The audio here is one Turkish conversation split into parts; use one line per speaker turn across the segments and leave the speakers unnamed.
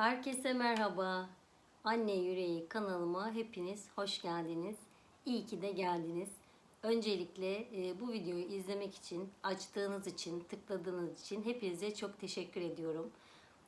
Herkese merhaba. Anne Yüreği kanalıma hepiniz hoş geldiniz. İyi ki de geldiniz. Öncelikle e, bu videoyu izlemek için, açtığınız için, tıkladığınız için hepinize çok teşekkür ediyorum.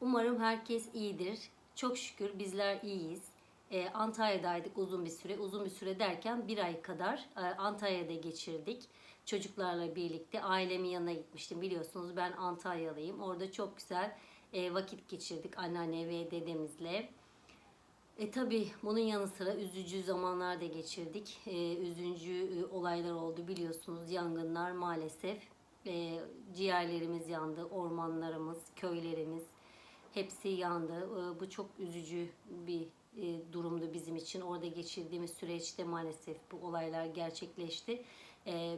Umarım herkes iyidir. Çok şükür bizler iyiyiz. E, Antalya'daydık uzun bir süre. Uzun bir süre derken bir ay kadar e, Antalya'da geçirdik. Çocuklarla birlikte ailemin yanına gitmiştim. Biliyorsunuz ben Antalyalıyım. Orada çok güzel e, vakit geçirdik anneanne ve dedemizle. E tabi bunun yanı sıra üzücü zamanlar da geçirdik. E, üzücü e, olaylar oldu biliyorsunuz yangınlar maalesef. E, ciğerlerimiz yandı, ormanlarımız, köylerimiz hepsi yandı. E, bu çok üzücü bir e, durumdu bizim için. Orada geçirdiğimiz süreçte maalesef bu olaylar gerçekleşti. E,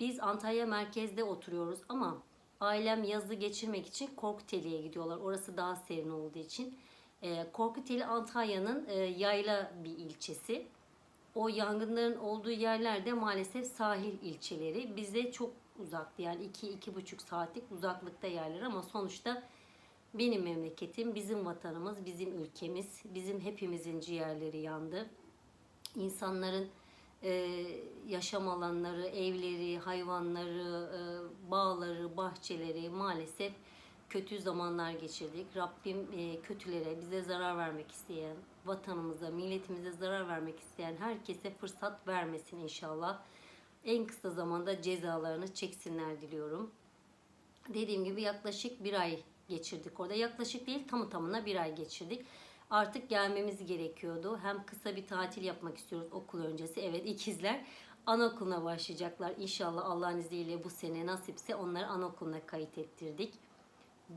biz Antalya merkezde oturuyoruz ama ailem yazı geçirmek için Korkuteli'ye gidiyorlar. Orası daha serin olduğu için. E, Korkuteli Antalya'nın e, yayla bir ilçesi. O yangınların olduğu yerlerde maalesef sahil ilçeleri. Bize çok uzaktı yani 2-2,5 saatlik uzaklıkta yerler ama sonuçta benim memleketim, bizim vatanımız, bizim ülkemiz, bizim hepimizin ciğerleri yandı. İnsanların e, yaşam alanları, evleri, hayvanları, e, bağları, bahçeleri maalesef kötü zamanlar geçirdik. Rabbim e, kötülere, bize zarar vermek isteyen, vatanımıza, milletimize zarar vermek isteyen herkese fırsat vermesin inşallah. En kısa zamanda cezalarını çeksinler diliyorum. Dediğim gibi yaklaşık bir ay geçirdik orada. Yaklaşık değil tamı tamına bir ay geçirdik. Artık gelmemiz gerekiyordu. Hem kısa bir tatil yapmak istiyoruz okul öncesi. Evet ikizler anaokuluna başlayacaklar. İnşallah Allah'ın izniyle bu sene nasipse onları anaokuluna kayıt ettirdik.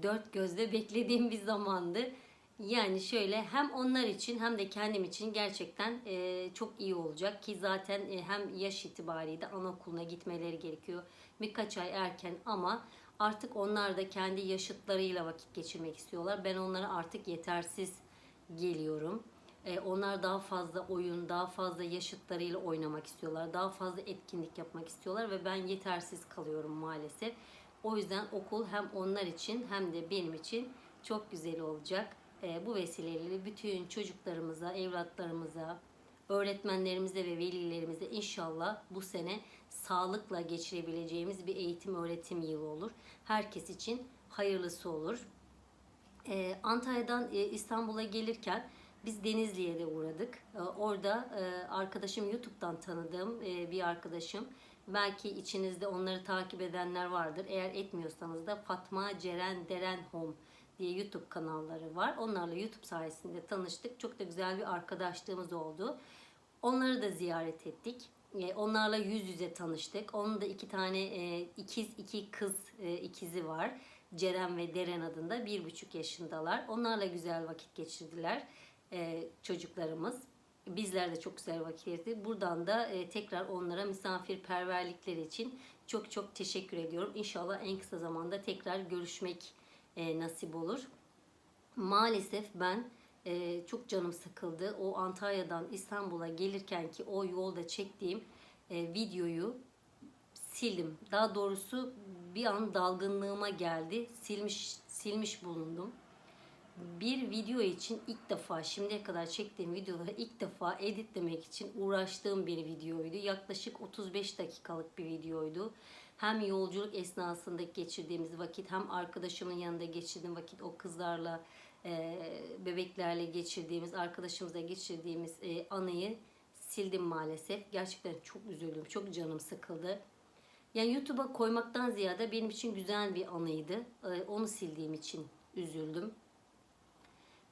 Dört gözle beklediğim bir zamandı. Yani şöyle hem onlar için hem de kendim için gerçekten e, çok iyi olacak ki zaten e, hem yaş itibariyle anaokuluna gitmeleri gerekiyor. Birkaç ay erken ama artık onlar da kendi yaşıtlarıyla vakit geçirmek istiyorlar. Ben onlara artık yetersiz geliyorum. E, onlar daha fazla oyun, daha fazla yaşıtlarıyla oynamak istiyorlar. Daha fazla etkinlik yapmak istiyorlar ve ben yetersiz kalıyorum maalesef. O yüzden okul hem onlar için hem de benim için çok güzel olacak. E, bu vesileyle bütün çocuklarımıza, evlatlarımıza, öğretmenlerimize ve velilerimize inşallah bu sene sağlıkla geçirebileceğimiz bir eğitim öğretim yılı olur. Herkes için hayırlısı olur. Ee, Antalya'dan e, İstanbul'a gelirken biz Denizli'ye de uğradık. Ee, orada e, arkadaşım YouTube'dan tanıdığım e, bir arkadaşım. Belki içinizde onları takip edenler vardır. Eğer etmiyorsanız da Fatma Ceren Deren Home diye YouTube kanalları var. Onlarla YouTube sayesinde tanıştık. Çok da güzel bir arkadaşlığımız oldu. Onları da ziyaret ettik. E, Onlarla yüz yüze tanıştık. Onun da iki tane e, ikiz, iki kız e, ikizi var. Ceren ve Deren adında bir buçuk yaşındalar. Onlarla güzel vakit geçirdiler e, çocuklarımız. Bizler de çok güzel vakit geçirdik. Buradan da e, tekrar onlara misafirperverlikleri için çok çok teşekkür ediyorum. İnşallah en kısa zamanda tekrar görüşmek e, nasip olur. Maalesef ben e, çok canım sıkıldı. O Antalya'dan İstanbul'a gelirken ki o yolda çektiğim e, videoyu sildim. Daha doğrusu bir an dalgınlığıma geldi. Silmiş silmiş bulundum. Bir video için ilk defa şimdiye kadar çektiğim videoları ilk defa editlemek için uğraştığım bir videoydu. Yaklaşık 35 dakikalık bir videoydu. Hem yolculuk esnasında geçirdiğimiz vakit hem arkadaşımın yanında geçirdiğim vakit o kızlarla e, bebeklerle geçirdiğimiz arkadaşımızla geçirdiğimiz e, anıyı sildim maalesef. Gerçekten çok üzüldüm. Çok canım sıkıldı. Yani YouTube'a koymaktan ziyade benim için güzel bir anıydı. Ee, Onu sildiğim için üzüldüm.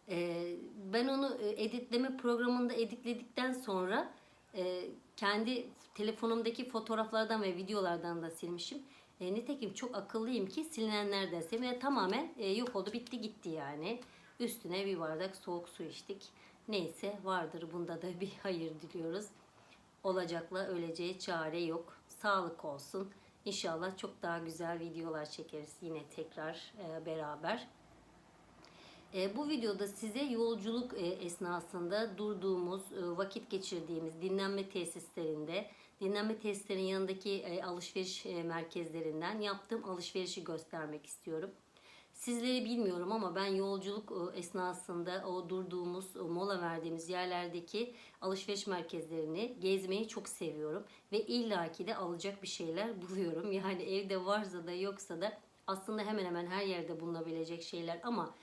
Ee, Ben onu e, editleme programında editledikten sonra e, kendi telefonumdaki fotoğraflardan ve videolardan da silmişim. E, Nitekim çok akıllıyım ki silinenlerden sildim ve tamamen e, yok oldu bitti gitti yani. Üstüne bir bardak soğuk su içtik. Neyse vardır bunda da bir hayır diliyoruz. Olacakla öleceği çare yok. Sağlık olsun. İnşallah çok daha güzel videolar çekeriz yine tekrar e, beraber. E, bu videoda size yolculuk e, esnasında durduğumuz, vakit geçirdiğimiz dinlenme tesislerinde, dinlenme tesislerinin yanındaki alışveriş merkezlerinden yaptığım alışverişi göstermek istiyorum. Sizleri bilmiyorum ama ben yolculuk e, esnasında o durduğumuz, o mola verdiğimiz yerlerdeki alışveriş merkezlerini gezmeyi çok seviyorum. Ve illaki de alacak bir şeyler buluyorum. Yani evde varsa da yoksa da aslında hemen hemen her yerde bulunabilecek şeyler ama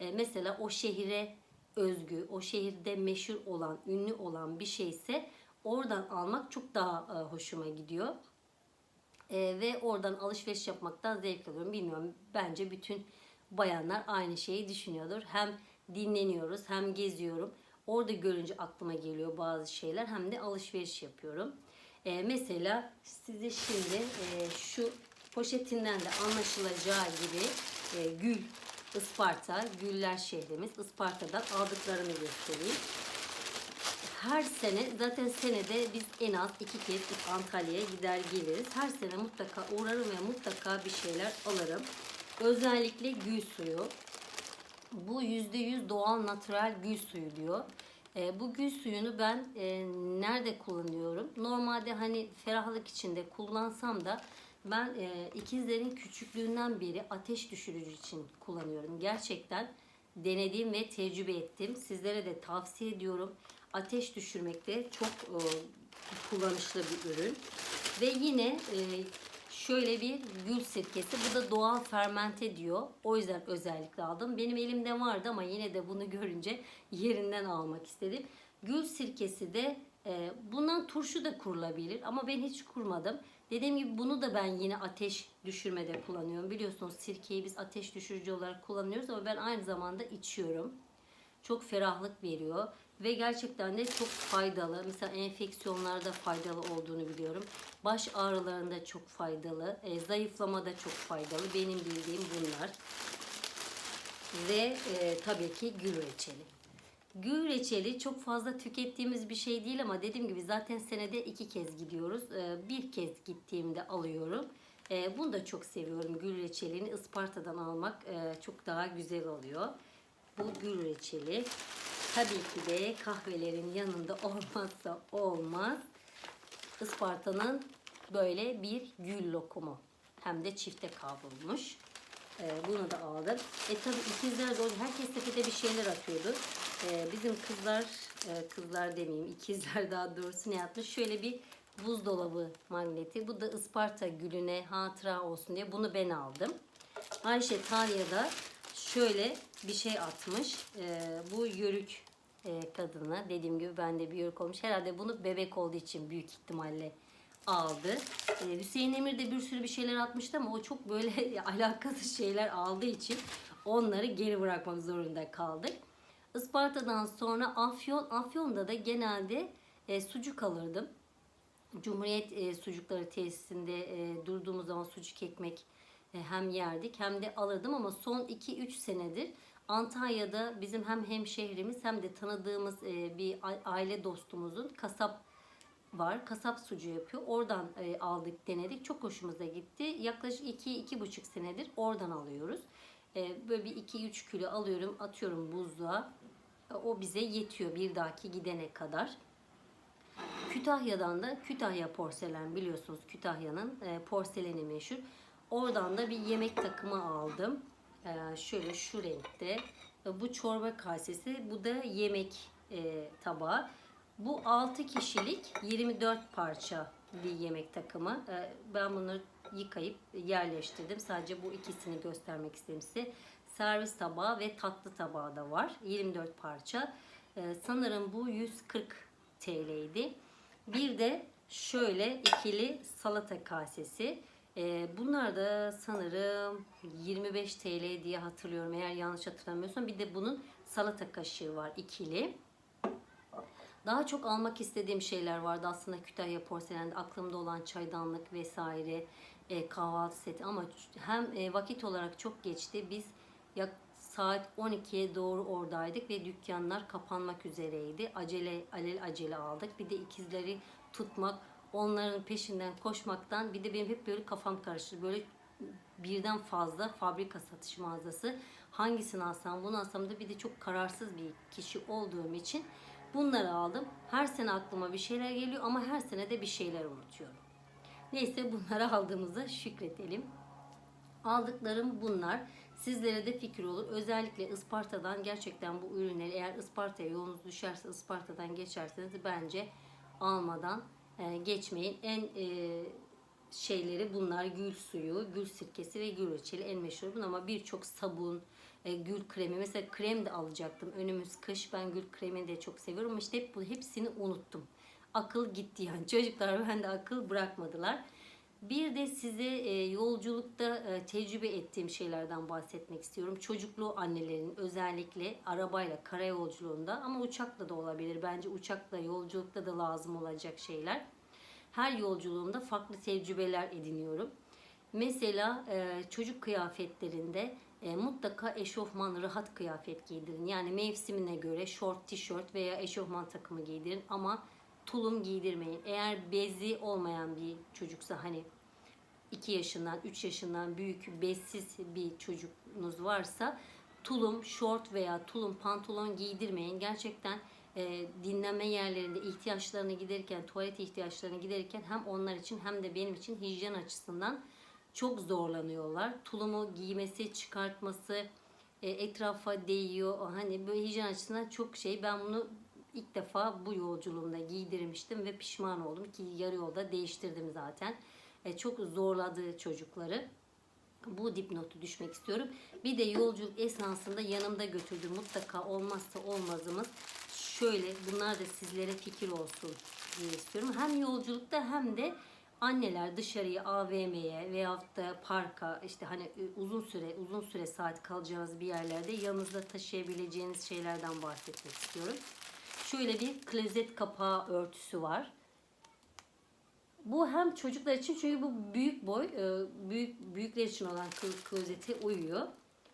e, mesela o şehire özgü, o şehirde meşhur olan, ünlü olan bir şeyse oradan almak çok daha e, hoşuma gidiyor. E, ve oradan alışveriş yapmaktan zevk alıyorum. Bilmiyorum bence bütün bayanlar aynı şeyi düşünüyordur. Hem dinleniyoruz hem geziyorum. Orada görünce aklıma geliyor bazı şeyler hem de alışveriş yapıyorum. E, mesela size şimdi e, şu poşetinden de anlaşılacağı gibi e, gül, Isparta, Güller şehrimiz. Isparta'dan aldıklarını göstereyim her sene zaten senede biz en az iki kez Antalya'ya gider geliriz. Her sene mutlaka uğrarım ve mutlaka bir şeyler alırım. Özellikle gül suyu. Bu %100 doğal natural gül suyu diyor. E, bu gül suyunu ben e, nerede kullanıyorum? Normalde hani ferahlık içinde kullansam da ben e, ikizlerin küçüklüğünden beri ateş düşürücü için kullanıyorum. Gerçekten denedim ve tecrübe ettim. Sizlere de tavsiye ediyorum. Ateş düşürmekte çok e, kullanışlı bir ürün. Ve yine e, şöyle bir gül sirkesi. Bu da doğal fermente diyor. O yüzden özellikle aldım. Benim elimde vardı ama yine de bunu görünce yerinden almak istedim. Gül sirkesi de e, bundan turşu da kurulabilir ama ben hiç kurmadım. Dediğim gibi bunu da ben yine ateş düşürmede kullanıyorum. Biliyorsunuz sirkeyi biz ateş düşürücü olarak kullanıyoruz ama ben aynı zamanda içiyorum. Çok ferahlık veriyor ve gerçekten de çok faydalı. Mesela enfeksiyonlarda faydalı olduğunu biliyorum. Baş ağrılarında çok faydalı. E, zayıflamada çok faydalı. Benim bildiğim bunlar. Ve e, tabii ki gül reçeli. Gül reçeli çok fazla tükettiğimiz bir şey değil ama dediğim gibi zaten senede iki kez gidiyoruz. E, bir kez gittiğimde alıyorum. E, bunu da çok seviyorum. Gül reçelini Isparta'dan almak e, çok daha güzel oluyor. Bu gül reçeli. Tabii ki de kahvelerin yanında olmazsa olmaz. Isparta'nın böyle bir gül lokumu. Hem de çifte kavrulmuş. Ee, bunu da aldım. E tabi ikizler de. Herkes sepete bir şeyler atıyordu. Ee, bizim kızlar, e, kızlar demeyeyim ikizler daha doğrusu ne yapmış? Şöyle bir buzdolabı magneti. Bu da Isparta gülüne hatıra olsun diye bunu ben aldım. Ayşe Talya da şöyle bir şey atmış. Ee, bu yörük e, kadına dediğim gibi bende bir yörük olmuş. Herhalde bunu bebek olduğu için büyük ihtimalle aldı. Ee, Hüseyin Emir de bir sürü bir şeyler atmıştı ama o çok böyle alakasız şeyler aldığı için onları geri bırakmak zorunda kaldık. Isparta'dan sonra Afyon, Afyon'da da genelde e, sucuk alırdım. Cumhuriyet e, sucukları tesisinde e, durduğumuz zaman sucuk ekmek e, hem yerdik hem de alırdım ama son 2-3 senedir Antalya'da bizim hem hemşehrimiz hem de tanıdığımız e, bir aile dostumuzun kasap var. Kasap sucuğu yapıyor. Oradan e, aldık, denedik. Çok hoşumuza gitti. Yaklaşık 2-2,5 senedir oradan alıyoruz. E, böyle bir 2-3 kilo alıyorum, atıyorum buzluğa. O bize yetiyor bir dahaki gidene kadar. Kütahya'dan da Kütahya porselen biliyorsunuz Kütahya'nın porseleni meşhur. Oradan da bir yemek takımı aldım. E, şöyle şu renkte. E, bu çorba kasesi, bu da yemek e, tabağı. Bu 6 kişilik 24 parça bir yemek takımı. E, ben bunları yıkayıp yerleştirdim. Sadece bu ikisini göstermek istedim size. Servis tabağı ve tatlı tabağı da var. 24 parça. Sanırım bu 140 TL'ydi. Bir de şöyle ikili salata kasesi. Ee, bunlar da sanırım 25 TL diye hatırlıyorum eğer yanlış hatırlamıyorsam. Bir de bunun salata kaşığı var ikili. Daha çok almak istediğim şeyler vardı aslında Kütahya porselende aklımda olan çaydanlık vesaire e, kahvaltı seti ama hem e, vakit olarak çok geçti. Biz yak saat 12'ye doğru oradaydık ve dükkanlar kapanmak üzereydi. Acele alel acele aldık. Bir de ikizleri tutmak, onların peşinden koşmaktan bir de benim hep böyle kafam karıştı. Böyle birden fazla fabrika satış mağazası. Hangisini alsam, bunu alsam da bir de çok kararsız bir kişi olduğum için bunları aldım. Her sene aklıma bir şeyler geliyor ama her sene de bir şeyler unutuyorum. Neyse bunları aldığımıza şükredelim. Aldıklarım bunlar. Sizlere de fikir olur. Özellikle Isparta'dan gerçekten bu ürünleri eğer Isparta'ya yolunuz düşerse Isparta'dan geçerseniz bence almadan e, geçmeyin. En e, şeyleri bunlar gül suyu, gül sirkesi ve gül reçeli en meşhur bunun ama birçok sabun, e, gül kremi mesela krem de alacaktım önümüz kış ben gül kremini de çok seviyorum ama işte hep bu hepsini unuttum. Akıl gitti yani çocuklar bende akıl bırakmadılar. Bir de size e, yolculukta e, tecrübe ettiğim şeylerden bahsetmek istiyorum. Çocuklu annelerin özellikle arabayla karayolculuğunda ama uçakla da olabilir. Bence uçakla yolculukta da lazım olacak şeyler. Her yolculuğumda farklı tecrübeler ediniyorum. Mesela e, çocuk kıyafetlerinde mutlaka eşofman rahat kıyafet giydirin. Yani mevsimine göre şort, tişört veya eşofman takımı giydirin ama tulum giydirmeyin. Eğer bezi olmayan bir çocuksa hani 2 yaşından 3 yaşından büyük bezsiz bir çocuğunuz varsa tulum, şort veya tulum pantolon giydirmeyin. Gerçekten e, dinleme yerlerinde ihtiyaçlarını giderirken, tuvalet ihtiyaçlarını giderirken hem onlar için hem de benim için hijyen açısından çok zorlanıyorlar. Tulumu giymesi, çıkartması, e, etrafa değiyor. Hani böyle hijyen açısından çok şey. Ben bunu ilk defa bu yolculuğumda giydirmiştim ve pişman oldum ki yarı yolda değiştirdim zaten. E, çok zorladı çocukları. Bu dipnotu düşmek istiyorum. Bir de yolculuk esnasında yanımda götürdüğüm mutlaka olmazsa olmazımız şöyle bunlar da sizlere fikir olsun diye istiyorum. Hem yolculukta hem de anneler dışarıya AVM'ye veyahut da parka işte hani uzun süre uzun süre saat kalacağınız bir yerlerde yanınızda taşıyabileceğiniz şeylerden bahsetmek istiyorum. Şöyle bir klozet kapağı örtüsü var. Bu hem çocuklar için çünkü bu büyük boy, e, büyük büyükler için olan kl- klozete uyuyor.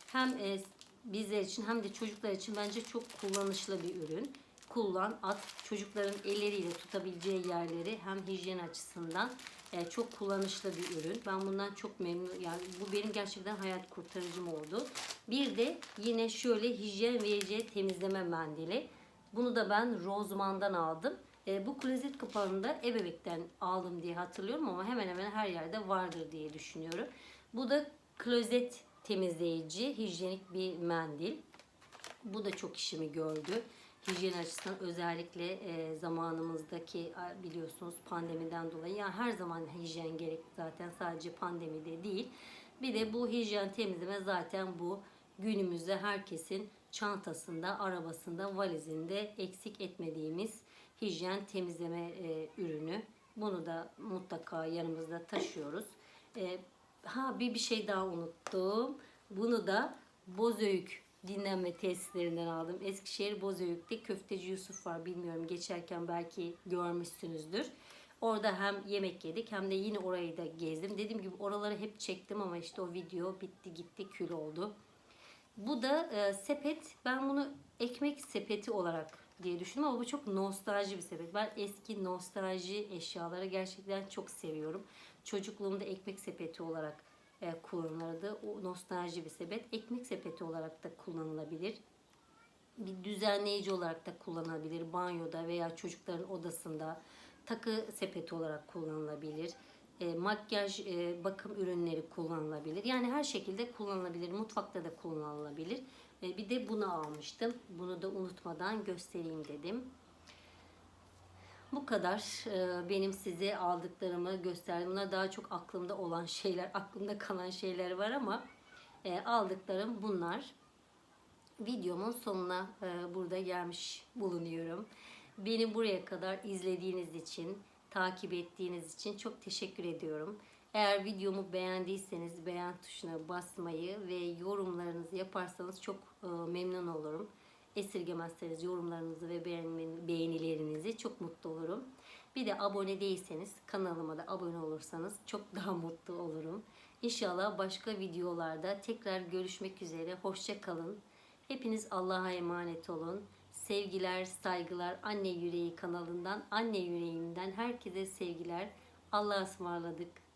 Hem e, bizler için hem de çocuklar için bence çok kullanışlı bir ürün. Kullan, at. Çocukların elleriyle tutabileceği yerleri hem hijyen açısından e, çok kullanışlı bir ürün. Ben bundan çok memnun. Yani bu benim gerçekten hayat kurtarıcım oldu. Bir de yine şöyle hijyen vereceği temizleme mendili. Bunu da ben Rozman'dan aldım. E, bu klozet kapağını da ebebekten aldım diye hatırlıyorum ama hemen hemen her yerde vardır diye düşünüyorum. Bu da klozet temizleyici, hijyenik bir mendil. Bu da çok işimi gördü. Hijyen açısından özellikle e, zamanımızdaki biliyorsunuz pandemiden dolayı yani her zaman hijyen gerekli zaten sadece pandemide değil. Bir de bu hijyen temizleme zaten bu günümüzde herkesin çantasında, arabasında, valizinde eksik etmediğimiz hijyen temizleme e, ürünü. Bunu da mutlaka yanımızda taşıyoruz. E, ha bir bir şey daha unuttum. Bunu da Bozüyük dinlenme tesislerinden aldım. Eskişehir Bozüyük'te köfteci Yusuf var. Bilmiyorum geçerken belki görmüşsünüzdür. Orada hem yemek yedik hem de yine orayı da gezdim. Dediğim gibi oraları hep çektim ama işte o video bitti gitti kül oldu. Bu da e, sepet. Ben bunu ekmek sepeti olarak diye düşündüm ama bu çok nostalji bir sepet. Ben eski nostalji eşyaları gerçekten çok seviyorum. Çocukluğumda ekmek sepeti olarak e, kullanılırdı. O nostalji bir sepet. Ekmek sepeti olarak da kullanılabilir. Bir düzenleyici olarak da kullanılabilir. Banyoda veya çocukların odasında takı sepeti olarak kullanılabilir. E, makyaj, e, bakım ürünleri kullanılabilir. Yani her şekilde kullanılabilir. Mutfakta da kullanılabilir. E, bir de bunu almıştım. Bunu da unutmadan göstereyim dedim. Bu kadar e, benim size aldıklarımı gösterdim. Bunlar daha çok aklımda olan şeyler, aklımda kalan şeyler var ama e, aldıklarım bunlar. Videomun sonuna e, burada gelmiş bulunuyorum. Beni buraya kadar izlediğiniz için, takip ettiğiniz için çok teşekkür ediyorum. Eğer videomu beğendiyseniz beğen tuşuna basmayı ve yorumlarınızı yaparsanız çok e, memnun olurum. Esirgemezseniz yorumlarınızı ve beğenilerinizi çok mutlu olurum. Bir de abone değilseniz kanalıma da abone olursanız çok daha mutlu olurum. İnşallah başka videolarda tekrar görüşmek üzere. Hoşça kalın. Hepiniz Allah'a emanet olun. Sevgiler, saygılar Anne Yüreği kanalından, Anne Yüreğimden herkese sevgiler. Allah'a ısmarladık.